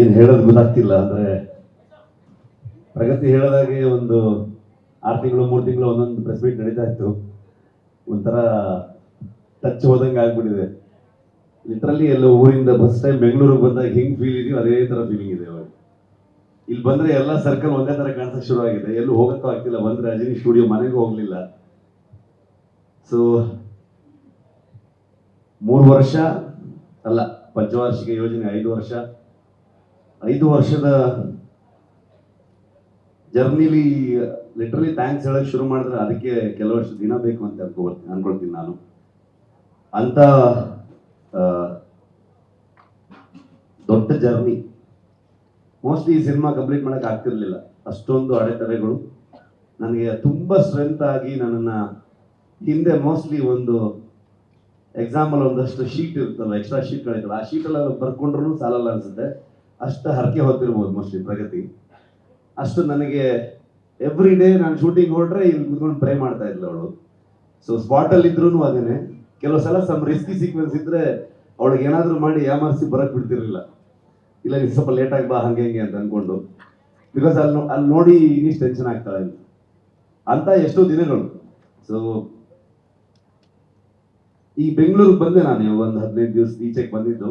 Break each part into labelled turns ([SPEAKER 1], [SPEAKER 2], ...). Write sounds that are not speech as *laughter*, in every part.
[SPEAKER 1] ಏನು ಹೇಳೋದು ಗೊತ್ತಾಗ್ತಿಲ್ಲ, ಅಂದ್ರೆ ಪ್ರಗತಿ ಹೇಳೋದಾಗೆ ಒಂದು ಆರು ತಿಂಗಳು, ಮೂರು ತಿಂಗಳು ಒಂದೊಂದು ಪ್ರೆಸ್ ಮೀಟ್ ನಡೀತಾ ಇತ್ತು. ಒಂಥರ ಟಚ್ ಹೋದಂಗೆ ಆಗ್ಬಿಟ್ಟಿದೆ. ಲಿಟ್ರಲಿ ಎಲ್ಲ ಊರಿಂದ ಬಸ್ ಟೈಮ್ ಬೆಂಗಳೂರಿಗೆ ಬಂದಾಗ ಹೆಂಗೆ ಫೀಲ್ ಇದೆಯೋ ಅದೇ ತರ ಫೀಲಿಂಗ್ ಇದೆ ಇವಾಗ. ಇಲ್ಲಿ ಬಂದ್ರೆ ಎಲ್ಲ ಸರ್ಕಲ್ ಒಂದೇ ತರ ಕಾಣಿಸೋಕೆ ಶುರು ಆಗಿದೆ. ಎಲ್ಲೂ ಹೋಗೋಕ್ಕೂ ಆಗ್ತಿಲ್ಲ. ಬಂದ್ರೆ ಅಜಿನಿ ಸ್ಟುಡಿಯೋ ಮನೆಗೂ ಹೋಗ್ಲಿಲ್ಲ. ಸೊ ಮೂರು ವರ್ಷ ಅಲ್ಲ, ಪಂಚವಾರ್ಷಿಕ ಯೋಜನೆ ಐದು ವರ್ಷ. ಐದು ವರ್ಷದ ಜರ್ನಿಲಿ ಲಿಟ್ರಲಿ ಥ್ಯಾಂಕ್ಸ್ ಹೇಳಕ್ ಶುರು ಮಾಡಿದ್ರೆ ಅದಕ್ಕೆ ಕೆಲವಷ್ಟು ದಿನ ಬೇಕು ಅಂತ ಅನ್ಕೋ ಅನ್ಕೊಳ್ತೀನಿ ನಾನು. ಅಂತ ದೊಡ್ಡ ಜರ್ನಿ. ಮೋಸ್ಟ್ಲಿ ಈ ಸಿನಿಮಾ ಕಂಪ್ಲೀಟ್ ಮಾಡೋಕೆ ಆಗ್ತಿರ್ಲಿಲ್ಲ. ಅಷ್ಟೊಂದು ಅಡೆತಡೆಗಳು. ನನಗೆ ತುಂಬ ಸ್ಟ್ರೆಂತ್ ಆಗಿ ನನ್ನನ್ನ ಹಿಂದೆ ಮೋಸ್ಟ್ಲಿ ಒಂದು ಎಕ್ಸಾಂಪಲ್ ಒಂದಷ್ಟು ಶೀಟ್ ಇರುತ್ತಲ್ಲ ಎಕ್ಸ್ಟ್ರಾ ಶೀಟ್ಗಳಿರ್ತಲ್ಲ ಆ ಶೀಟಲ್ಲೆಲ್ಲ ಬರ್ಕೊಂಡ್ರು ಸಾಲಲ್ಲ ಅನ್ಸುತ್ತೆ. ಅಷ್ಟು ಹರಕೆ ಹೊತ್ತಿರ್ಬೋದು ಮೋಸ್ಟ್ಲಿ ಪ್ರಗತಿ. ಅಷ್ಟು ನನಗೆ ಎವ್ರಿ ಡೇ ನಾನು ಶೂಟಿಂಗ್ ಹೊರಟ್ರೆ ಇಲ್ಲಿ ಕುತ್ಕೊಂಡು ಪ್ರೇ ಮಾಡ್ತಾ ಇದ್ಲು ಅವಳು. ಸೊ ಸ್ಪಾಟಲ್ಲಿ ಇದ್ರೂ ಅದೇನೆ ಕೆಲವು ಸಲ ಸಮ್ ರಿಸ್ಕಿ ಸೀಕ್ವೆನ್ಸ್ ಇದ್ರೆ ಅವಳಿಗೆ ಏನಾದರೂ ಮಾಡಿ ಯಾಮರ್ಸಿ ಬರಕ್ ಬಿಡ್ತಿರ್ಲಿಲ್ಲ. ಇಲ್ಲ ನೀವು ಸ್ವಲ್ಪ ಲೇಟಾಗಿ ಬಾ, ಹಂಗೆ ಹಿಂಗೆ ಅಂತ ಅಂದ್ಕೊಂಡು ಬಿಕಾಸ್ ಅಲ್ಲಿ ಅಲ್ಲಿ ನೋಡಿ ಇನ್ನಿಷ್ಟು ಟೆನ್ಷನ್ ಆಗ್ತಾಳೆ ಅಂತ. ಎಷ್ಟೋ ದಿನಗಳು. ಸೊ ಈ ಬೆಂಗಳೂರಿಗೆ ಬಂದೆ ನಾನು ಒಂದು ಹದಿನೈದು ದಿವಸ ಈಚೆಗೆ ಬಂದಿದ್ದು.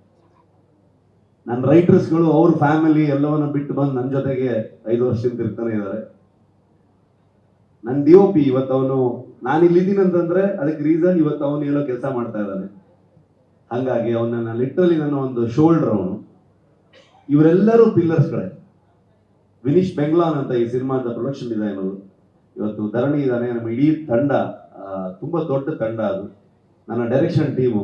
[SPEAKER 1] ನನ್ನ ರೈಟರ್ಸ್ಗಳು ಅವ್ರ ಫ್ಯಾಮಿಲಿ ಎಲ್ಲವನ್ನ ಬಿಟ್ಟು ಬಂದು ನನ್ನ ಜೊತೆಗೆ ಐದು ವರ್ಷದಿಂದ ತಿರ್ತಾನೆ ಇದ್ದಾರೆ. ನನ್ನ ಡಿ ಒ ಪಿ ಇವತ್ತು ಅವನು ನಾನು ಇಲ್ಲಿದ್ದೀನಿ ಅಂತಂದ್ರೆ ಅದಕ್ಕೆ ರೀಸನ್ ಇವತ್ತು ಅವನು ಹೇಳೋ ಕೆಲಸ ಮಾಡ್ತಾ ಇದ್ದಾನೆ. ಹಂಗಾಗಿ ಅವನನ್ನ ಲಿಟ್ರಲಿ ನನ್ನ ಒಂದು ಶೋಲ್ಡರ್ ಅವನು. ಇವರೆಲ್ಲರೂ ಪಿಲ್ಲರ್ಸ್ಗಳೇ ವಿನೀಶ್ ಬೆಂಗ್ಲಾನ್ ಅಂತ ಈ ಸಿನಿಮಾದ ಪ್ರೊಡಕ್ಷನ್ ಡಿಸೈನರು ಇವತ್ತು ಧರಣಿ ಇದ್ದಾನೆ, ನಮ್ಮ ಇಡೀ ತಂಡ ತುಂಬಾ ದೊಡ್ಡ ತಂಡ ಅದು. ನನ್ನ ಡೈರೆಕ್ಷನ್ ಟೀಮು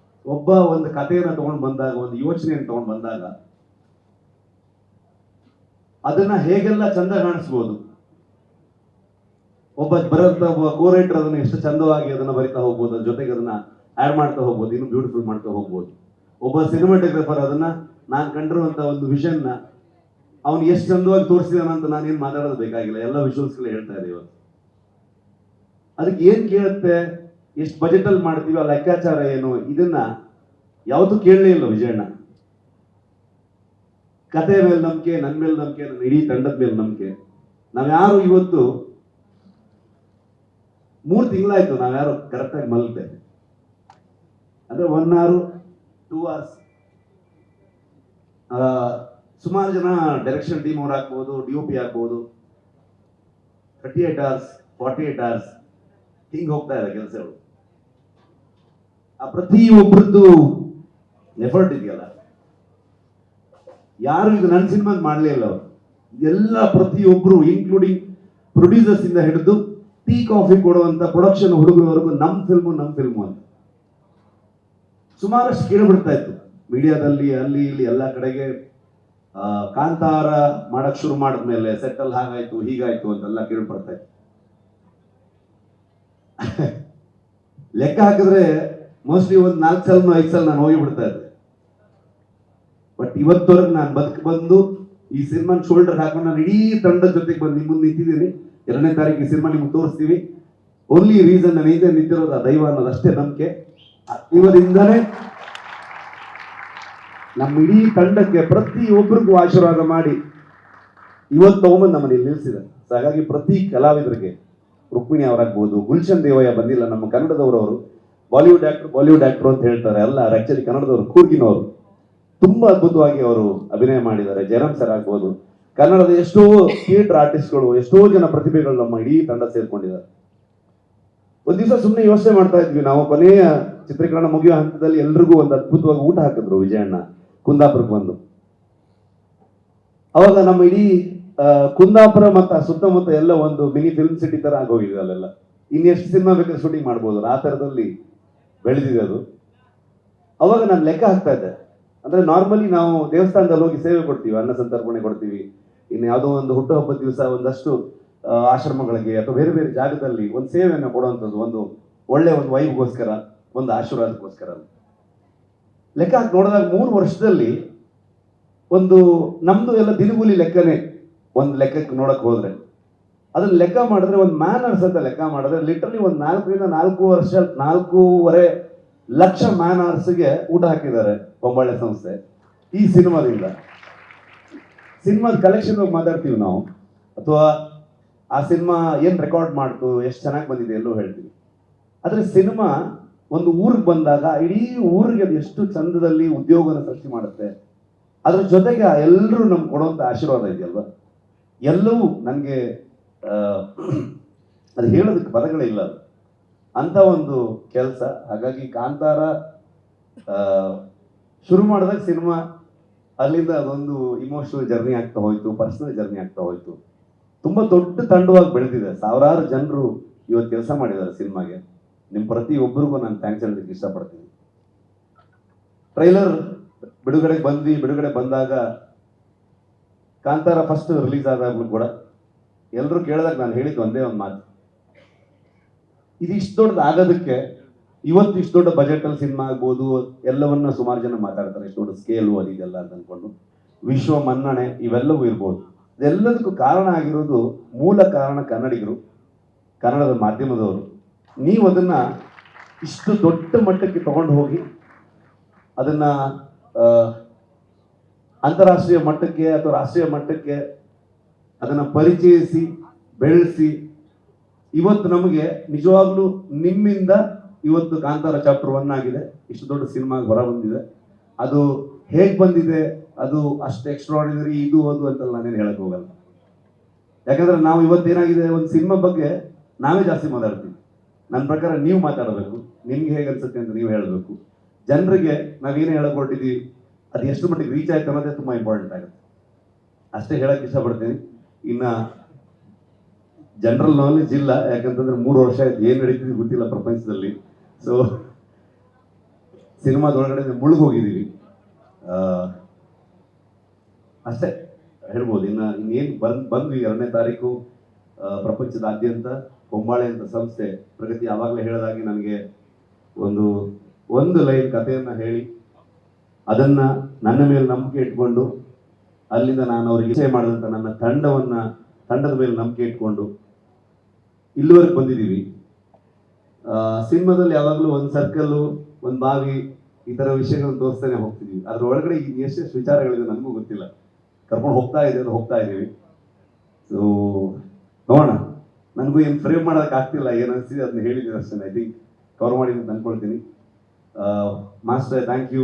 [SPEAKER 1] ಒಬ್ಬ ಒಂದು ಕಥೆಯನ್ನು ತಗೊಂಡು ಬಂದಾಗ, ಒಂದು ಯೋಚನೆಯನ್ನು ತಗೊಂಡು ಬಂದಾಗ, ಅದನ್ನ ಹೇಗೆಲ್ಲ ಚಂದ ಕಾಣಿಸ್ಬೋದು? ಒಬ್ಬ ಬರೋಂತ ಒಬ್ಬ ಕೋರೈಟರ್ ಅದನ್ನ ಎಷ್ಟು ಚಂದವಾಗಿ ಅದನ್ನ ಬರಿತಾ ಹೋಗ್ಬೋದು, ಅದ್ರ ಜೊತೆಗೆ ಅದನ್ನ ಆಡ್ ಮಾಡ್ತಾ ಹೋಗ್ಬೋದು, ಇನ್ನು ಬ್ಯೂಟಿಫುಲ್ ಮಾಡ್ತಾ ಹೋಗ್ಬೋದು. ಒಬ್ಬ ಸಿನಿಮಾಟೋಗ್ರಫರ್ ಅದನ್ನ ನಾನು ಕಂಡಿರುವಂತ ಒಂದು ವಿಷನ್ನ ಅವನು ಎಷ್ಟು ಚಂದವಾಗಿ ತೋರಿಸಿದಾನ ಅಂತ ಏನ್ ಮಾತಾಡೋದು ಬೇಕಾಗಿಲ್ಲ, ಎಲ್ಲ ವಿಷುವಲ್ಸ್ಗಳು ಹೇಳ್ತಾ ಇದೆ ಇವತ್ತು. ಅದಕ್ಕೆ ಏನ್ ಕೇಳುತ್ತೆ? ಎಷ್ಟು ಬಜೆಟ್ ಅಲ್ಲಿ ಮಾಡ್ತೀವಿ, ಆ ಲೆಕ್ಕಾಚಾರ ಏನು, ಇದನ್ನ ಯಾವುದು ಕೇಳಲೇ ಇಲ್ಲ ವಿಜಯಣ್ಣ. ಕತೆ ಮೇಲೆ ನಂಬಿಕೆ ನನ್ನ ಮೇಲೆ ನಂಬಿಕೆ ನನ್ನ ಇಡೀ ತಂಡದ ಮೇಲೆ ನಂಬಿಕೆ. ನಾವ್ಯಾರು ಇವತ್ತು ಮೂರು ತಿಂಗಳಾಯ್ತು ನಾವ್ಯಾರು ಕರೆಕ್ಟಾಗಿ ಮಲ್ತೆ ಅಂದ್ರೆ ಒನ್ ಅವರ್ ಟೂ ಅವರ್ಸ್ ಸುಮಾರು ಜನ ಡೈರೆಕ್ಷನ್ ಟೀಮ್ ಅವ್ರು ಹಾಕ್ಬೋದು ಡಿ ಒ ಪಿ ಹಾಕ್ಬೋದು. Thirty eight hours forty eight hours ಹಿಂಗೆ ಹೋಗ್ತಾ ಇದೆ ಕೆಲಸಗಳು. ಆ ಪ್ರತಿಯೊಬ್ಬರದ್ದು ಎಫರ್ಟ್ ಇದೆಯಲ್ಲ ಯಾರು ಇದು ನನ್ನ ಸಿನಿಮಾ ಮಾಡಲೇ ಇಲ್ಲ ಅವರು. ಎಲ್ಲ ಪ್ರತಿಯೊಬ್ಬರು ಇನ್ಕ್ಲೂಡಿಂಗ್ ಪ್ರೊಡ್ಯೂಸರ್ಸ್ ಇಂದ ಹಿಡಿದು ಟೀ ಕಾಫಿ ಕೊಡುವಂತ ಪ್ರೊಡಕ್ಷನ್ ಹುಡುಗರವರೆಗೂ ನಮ್ಮ ಫಿಲ್ಮು ನಮ್ಮ ಫಿಲ್ಮು ಅಂತ. ಸುಮಾರಷ್ಟು ಕೇಳಿಬಿಡ್ತಾ ಇತ್ತು. ಮೀಡಿಯಾದಲ್ಲಿ, ಅಲ್ಲಿ, ಇಲ್ಲಿ ಎಲ್ಲ ಕಡೆಗೆ ಕಾಂತಾರ ಮಾಡಕ್ ಶುರು ಮಾಡಿದ್ಮೇಲೆ ಸೆಟ್ಟಲ್ ಹಾಗಾಯ್ತು, ಹೀಗಾಯ್ತು ಅಂತೆಲ್ಲ ಕೇಳ್ಪಡ್ತಾ ಇತ್ತು. *laughs* ಲೆಕ್ಕ ಹಾಕಿದ್ರೆ ಮೋಸ್ಟ್ಲಿ ಒಂದು ನಾಲ್ಕು ಸಲ, ಐದು ಸಲ ನಾನು ಹೋಗಿ ಬಿಡ್ತಾ ಇದ್ದೆ. ಬಟ್ ಇವತ್ತವರೆಗೆ ನಾನು ಬದುಕು ಬಂದು ಈ ಸಿನಿಮಾ ಶೋಲ್ಡರ್ ಹಾಕೊಂಡು ನಾನು ಇಡೀ ತಂಡದ ಜೊತೆಗೆ ಬಂದು ನಿಮ್ಮ ಮುಂದೆ ನಿಂತಿದ್ದೀನಿ. ಎರಡನೇ ತಾರೀಕು ಈ ಸಿನಿಮಾ ನಿಮ್ಗೆ ತೋರಿಸ್ತೀವಿ. ಓನ್ಲಿ ರೀಸನ್ ನಾನು ಇದೆ ನಿಂತಿರೋದು ಆ ದೈವ ಅನ್ನೋದಷ್ಟೇ ನಂಬಿಕೆ. ಇವರಿಂದನೇ ನಮ್ಮ ಇಡೀ ತಂಡಕ್ಕೆ ಪ್ರತಿಯೊಬ್ಬರಿಗೂ ಆಶೀರ್ವಾದ ಮಾಡಿ ಇವತ್ತು ತಗೊಂಬಂದು ನಮ್ಮಲ್ಲಿ ನಿಲ್ಲಿಸಿದೆ ಸೊ ಹಾಗಾಗಿ ಪ್ರತಿ ಕಲಾವಿದರಿಗೆ ರುಕ್ಮಿಣಿ ಅವರಾಗ್ಬೋದು, ಗುಲ್ಶನ್ ದೇವಯ್ಯ ಬಂದಿಲ್ಲ ನಮ್ಮ ಕನ್ನಡದವರು ಅವರು ಬಾಲಿವುಡ್ ಆಕ್ಟರ್ ಬಾಲಿವುಡ್ ಆಕ್ಟರ್ ಅಂತ ಹೇಳ್ತಾರೆ. ಅಲ್ಲ ಆಕ್ಚುಲಿ ಕನ್ನಡದವರು, ಕೂರ್ಗಿನವರು. ತುಂಬಾ ಅದ್ಭುತವಾಗಿ ಅವರು ಅಭಿನಯ ಮಾಡಿದ್ದಾರೆ. ಜಯರಾಮ್ ಸರ್ ಆಗ್ಬೋದು. ಕನ್ನಡದ ಎಷ್ಟೋ ಥಿಯೇಟರ್ ಆರ್ಟಿಸ್ಟ್ಗಳು, ಎಷ್ಟೋ ಜನ ಪ್ರತಿಭೆಗಳು ನಮ್ಮ ಇಡೀ ತಂಡ ಸೇರ್ಕೊಂಡಿದ್ದಾರೆ. ಒಂದ್ ದಿವಸ ಸುಮ್ಮನೆ ಯೋಚನೆ ಮಾಡ್ತಾ ಇದ್ವಿ. ನಾವು ಕೊನೆಯ ಚಿತ್ರೀಕರಣ ಮುಗಿಯೋ ಹಂತದಲ್ಲಿ ಎಲ್ರಿಗೂ ಒಂದು ಅದ್ಭುತವಾಗಿ ಊಟ ಹಾಕಿದ್ರು ವಿಜಯಣ್ಣ, ಕುಂದಾಪುರಕ್ಕೆ ಬಂದು. ಅವಾಗ ನಮ್ಮ ಇಡೀ ಕುಂದಾಪುರ ಮತ್ತು ಸುತ್ತಮುತ್ತ ಎಲ್ಲ ಒಂದು ಮಿನಿ ಫಿಲ್ಮ್ ಸಿಟಿ ತರ ಆಗೋಗಿದೆ ಅಲ್ಲೆಲ್ಲ. ಇನ್ನೆಷ್ಟು ಸಿನಿಮಾ ಬೇಕಾದ್ರೆ ಶೂಟಿಂಗ್ ಮಾಡ್ಬೋದು. ಆ ಥರದಲ್ಲಿ ಬೆಳೆದಿದೆ ಅದು. ಅವಾಗ ನಾನು ಲೆಕ್ಕ ಹಾಕ್ತಾ ಇದ್ದೆ. ಅಂದ್ರೆ ನಾರ್ಮಲಿ ನಾವು ದೇವಸ್ಥಾನದಲ್ಲಿ ಹೋಗಿ ಸೇವೆ ಕೊಡ್ತೀವಿ, ಅನ್ನ ಸಂತರ್ಪಣೆ ಕೊಡ್ತೀವಿ. ಇನ್ನು ಯಾವುದೋ ಒಂದು ಹುಟ್ಟುಹಬ್ಬದ ದಿವಸ ಒಂದಷ್ಟು ಆಶ್ರಮಗಳಿಗೆ ಅಥವಾ ಬೇರೆ ಬೇರೆ ಜಾಗದಲ್ಲಿ ಒಂದು ಸೇವೆಯನ್ನು ಕೊಡುವಂಥದ್ದು ಒಂದು ಒಳ್ಳೆ ಒಂದು ವೈಬ್ಗೋಸ್ಕರ, ಒಂದು ಆಶೀರ್ವಾದಕ್ಕೋಸ್ಕರ ಲೆಕ್ಕ ಹಾಕಿ ನೋಡಿದಾಗ ಮೂರು ವರ್ಷದಲ್ಲಿ ಒಂದು ನಮ್ಮದು ಎಲ್ಲ ದಿನಗೂಲಿ ಲೆಕ್ಕನೇ ಒಂದು ಲೆಕ್ಕಕ್ಕೆ ನೋಡಕ್ಕೆ ಹೋದ್ರೆ. ಅದನ್ನ ಲೆಕ್ಕ ಮಾಡಿದ್ರೆ ಒಂದು ಮ್ಯಾನರ್ಸ್ ಅಂತ ಲೆಕ್ಕ ಮಾಡಿದ್ರೆ ಲಿಟ್ರಲಿ ಒಂದು ನಾಲ್ಕರಿಂದ ನಾಲ್ಕು ವರ್ಷ, ನಾಲ್ಕೂವರೆ ಲಕ್ಷ ಮ್ಯಾನರ್ಸ್ಗೆ ಊಟ ಹಾಕಿದ್ದಾರೆ ಬೊಂಬಾಳೆ ಸಂಸ್ಥೆ ಈ ಸಿನಿಮಾದಿಂದ. ಸಿನಿಮಾದ ಕಲೆಕ್ಷನ್ ಹೋಗಿ ಮಾತಾಡ್ತೀವಿ ನಾವು. ಅಥವಾ ಆ ಸಿನಿಮಾ ಏನು ರೆಕಾರ್ಡ್ ಮಾಡ್ತು, ಎಷ್ಟು ಚೆನ್ನಾಗಿ ಬಂದಿದೆ ಎಲ್ಲೂ ಹೇಳ್ತೀವಿ. ಆದರೆ ಸಿನಿಮಾ ಒಂದು ಊರಿಗೆ ಬಂದಾಗ, ಇಡೀ ಊರಿಗೆ ಅದು ಎಷ್ಟು ಚಂದದಲ್ಲಿ ಉದ್ಯೋಗನ ಸೃಷ್ಟಿ ಮಾಡುತ್ತೆ. ಅದ್ರ ಜೊತೆಗೆ ಎಲ್ಲರೂ ನಮ್ಗೆ ಕೊಡುವಂತ ಆಶೀರ್ವಾದ ಇದೆಯಲ್ವಾ? ಎಲ್ಲವೂ ನನಗೆ ಅದು ಹೇಳೋದಕ್ಕೆ ಪದಗಳೇ ಇಲ್ಲ ಅದು. ಅಂತ ಒಂದು ಕೆಲಸ. ಹಾಗಾಗಿ ಕಾಂತಾರ ಶುರು ಮಾಡಿದಾಗ ಸಿನಿಮಾ, ಅಲ್ಲಿಂದ ಅದೊಂದು ಇಮೋಷನಲ್ ಜರ್ನಿ ಆಗ್ತಾ ಹೋಯ್ತು ಪರ್ಸನಲ್ ಜರ್ನಿ ಆಗ್ತಾ ಹೋಯ್ತು. ತುಂಬ ದೊಡ್ಡ ತಂಡವಾಗಿ ಬೆಳೆದಿದೆ. ಸಾವಿರಾರು ಜನರು ಇವತ್ತು ಕೆಲಸ ಮಾಡಿದ್ದಾರೆ ಸಿನಿಮಾಗೆ. ನಿಮ್ಮ ಪ್ರತಿಯೊಬ್ಬರಿಗೂ ನಾನು ಥ್ಯಾಂಕ್ಸ್ ಹೇಳೋದಕ್ಕೆ ಇಷ್ಟಪಡ್ತೀನಿ. ಟ್ರೈಲರ್ ಬಿಡುಗಡೆಗೆ ಬಂದ್ವಿ. ಬಿಡುಗಡೆ ಬಂದಾಗ ಕಾಂತಾರ ಫಸ್ಟ್ ರಿಲೀಸ್ ಆದಾಗಲೂ ಕೂಡ ಎಲ್ಲರೂ ಕೇಳಿದಾಗ ನಾನು ಹೇಳಿದ್ದು ಒಂದೇ ಒಂದು ಮಾತು. ಇದು ಇಷ್ಟು ದೊಡ್ಡದು ಆಗೋದಕ್ಕೆ ಇವತ್ತು ಇಷ್ಟು ದೊಡ್ಡ ಬಜೆಟ್ ಅಲ್ಲಿ ಸಿನಿಮಾ ಆಗ್ಬೋದು, ಎಲ್ಲವನ್ನ ಸುಮಾರು ಜನ ಮಾತಾಡ್ತಾರೆ, ಇಷ್ಟು ದೊಡ್ಡ ಸ್ಕೇಲು ಇದೆಲ್ಲ ಅಂತ ಅಂದ್ಕೊಂಡು ವಿಶ್ವ ಮನ್ನಣೆ ಇವೆಲ್ಲವೂ ಇರ್ಬೋದು. ಇದೆಲ್ಲದಕ್ಕೂ ಕಾರಣ ಆಗಿರೋದು ಮೂಲ ಕಾರಣ ಕನ್ನಡಿಗರು, ಕನ್ನಡದ ಮಾಧ್ಯಮದವರು. ನೀವು ಅದನ್ನು ಇಷ್ಟು ದೊಡ್ಡ ಮಟ್ಟಕ್ಕೆ ತಗೊಂಡು ಹೋಗಿ ಅದನ್ನು ಅಂತಾರಾಷ್ಟ್ರೀಯ ಮಟ್ಟಕ್ಕೆ ಅಥವಾ ರಾಷ್ಟ್ರೀಯ ಮಟ್ಟಕ್ಕೆ ಅದನ್ನ ಪರಿಚಯಿಸಿ, ಬೆಳೆಸಿ. ಇವತ್ತು ನಮಗೆ ನಿಜವಾಗ್ಲೂ ನಿಮ್ಮಿಂದ ಇವತ್ತು ಕಾಂತಾರ ಚಾಪ್ಟರ್ ಒನ್ ಆಗಿದೆ. ಇಷ್ಟು ದೊಡ್ಡ ಸಿನಿಮಾಗೆ ಹೊರ ಬಂದಿದೆ. ಅದು ಹೇಗೆ ಬಂದಿದೆ? ಅದು ಅಷ್ಟು ಎಕ್ಸ್ಟ್ರಾಡಿನರಿ ಇದು, ಅದು ಅಂತ ನಾನೇನು ಹೇಳಕ್ ಹೋಗಲ್ಲ. ಯಾಕಂದ್ರೆ ನಾವು ಇವತ್ತು ಏನಾಗಿದೆ? ಒಂದು ಸಿನಿಮಾ ಬಗ್ಗೆ ನಾವೇ ಜಾಸ್ತಿ ಮಾತಾಡ್ತೀವಿ. ನನ್ನ ಪ್ರಕಾರ ನೀವು ಮಾತಾಡಬೇಕು. ನಿಮ್ಗೆ ಹೇಗೆ ಅನ್ಸುತ್ತೆ ಅಂತ ನೀವು ಹೇಳಬೇಕು. ಜನರಿಗೆ ನಾವೇನು ಹೇಳಕ್ ಹೊರಟಿದ್ದೀವಿ ಅದು ಎಷ್ಟು ಮಟ್ಟಿಗೆ ರೀಚ್ ಆಯ್ತು ಅನ್ನೋದೇ ತುಂಬಾ ಇಂಪಾರ್ಟೆಂಟ್ ಆಗುತ್ತೆ. ಅಷ್ಟೇ ಹೇಳಕ್ ಇಷ್ಟಪಡ್ತೀನಿ. ಇನ್ನ ಜನರಲ್ ನಾಲೆಜ್ ಇಲ್ಲ, ಯಾಕಂತಂದ್ರೆ ಮೂರು ವರ್ಷ ಆಯ್ತು, ಏನ್ ನಡೀತಿದೆ ಗೊತ್ತಿಲ್ಲ ಪ್ರಪಂಚದಲ್ಲಿ. ಸೊ ಸಿನಿಮಾದೊಳಗಡೆ ಮುಳುಗೋಗಿದ್ದೀವಿ ಅಷ್ಟೇ ಹೇಳ್ಬೋದು. ಇನ್ನ ಇನ್ನೇನು ಬಂದ್, ಬಂದ್ವಿ ಎರಡನೇ ತಾರೀಕು ಪ್ರಪಂಚದಾದ್ಯಂತ ಕೊಂಬಾಳೆ ಅಂತ ಸಂಸ್ಥೆ. ಪ್ರಗತಿ ಯಾವಾಗಲೇ ಹೇಳಿದಾಗೆ ನನಗೆ ಒಂದು ಒಂದು ಲೈನ್ ಕಥೆಯನ್ನು ಹೇಳಿ, ಅದನ್ನ ನನ್ನ ಮೇಲೆ ನಂಬಿಕೆ ಇಟ್ಕೊಂಡು ಅಲ್ಲಿಂದ ನಾನು ಅವ್ರಿಗೆ ಸೇವೆ ಮಾಡಿದಂತ ನನ್ನ ತಂಡವನ್ನು, ತಂಡದ ಮೇಲೆ ನಂಬಿಕೆ ಇಟ್ಕೊಂಡು ಇಲ್ಲಿವರೆಗೆ ಬಂದಿದ್ದೀವಿ. ಸಿನಿಮಾದಲ್ಲಿ ಯಾವಾಗಲೂ ಒಂದು ಸರ್ಕಲ್ಲು ಒಂದು ಬಾವಿ, ಈ ಥರ ವಿಷಯಗಳನ್ನು ತೋರಿಸ್ತಾನೆ ಹೋಗ್ತಿದ್ದೀವಿ ಅದ್ರ ಒಳಗಡೆ ಎಷ್ಟೆಷ್ಟು ವಿಚಾರಗಳಿದೆ ನನಗೂ ಗೊತ್ತಿಲ್ಲ. ಕರ್ಕೊಂಡು ಹೋಗ್ತಾ ಇದೆ ಅಂದ್ರೆ ಹೋಗ್ತಾ ಇದ್ದೀವಿ ಸೊ ನೋಡೋಣ. ನನಗೂ ಏನು ಫ್ರೇಮ್ ಮಾಡೋದಕ್ಕೆ ಆಗ್ತಿಲ್ಲ, ಏನು ಅನಿಸ್ತಿದೆ ಅದನ್ನ ಹೇಳಿದ್ದೀನಿ ಅಷ್ಟೇ. ಐ ಥಿಂಕ್ ಕವರ್ ಮಾಡಿ ಅಂತ ಅನ್ಕೊಳ್ತೀನಿ. Master thank you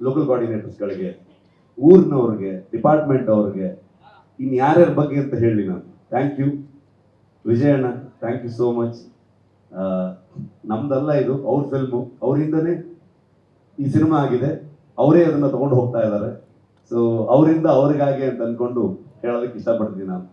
[SPEAKER 1] local ಕೋಆರ್ಡಿನೇಟರ್ಸ್ಗಳಿಗೆ ಊರಿನವ್ರಿಗೆ department ಅವ್ರಿಗೆ ಇನ್ನು ಯಾರ್ಯಾರ ಬಗ್ಗೆ ಅಂತ ಹೇಳಿ ನಾನು. ಥ್ಯಾಂಕ್ ಯು ವಿಜಯಣ್ಣ ಥ್ಯಾಂಕ್ ಯು ಸೋ ಮಚ್ ನಮ್ದಲ್ಲ ಇದು, ಅವ್ರ ಫಿಲ್ಮು ಅವರಿಂದನೇ ಈ ಸಿನಿಮಾ ಆಗಿದೆ. ಅವರೇ ಅದನ್ನ ತಗೊಂಡು ಹೋಗ್ತಾ ಇದ್ದಾರೆ. ಸೊ ಅವರಿಂದ ಅವರಿಗಾಗಿ ಅಂತ ಅನ್ಕೊಂಡು ಹೇಳೋದಕ್ಕೆ ಇಷ್ಟಪಡ್ತೀನಿ ನಾನು.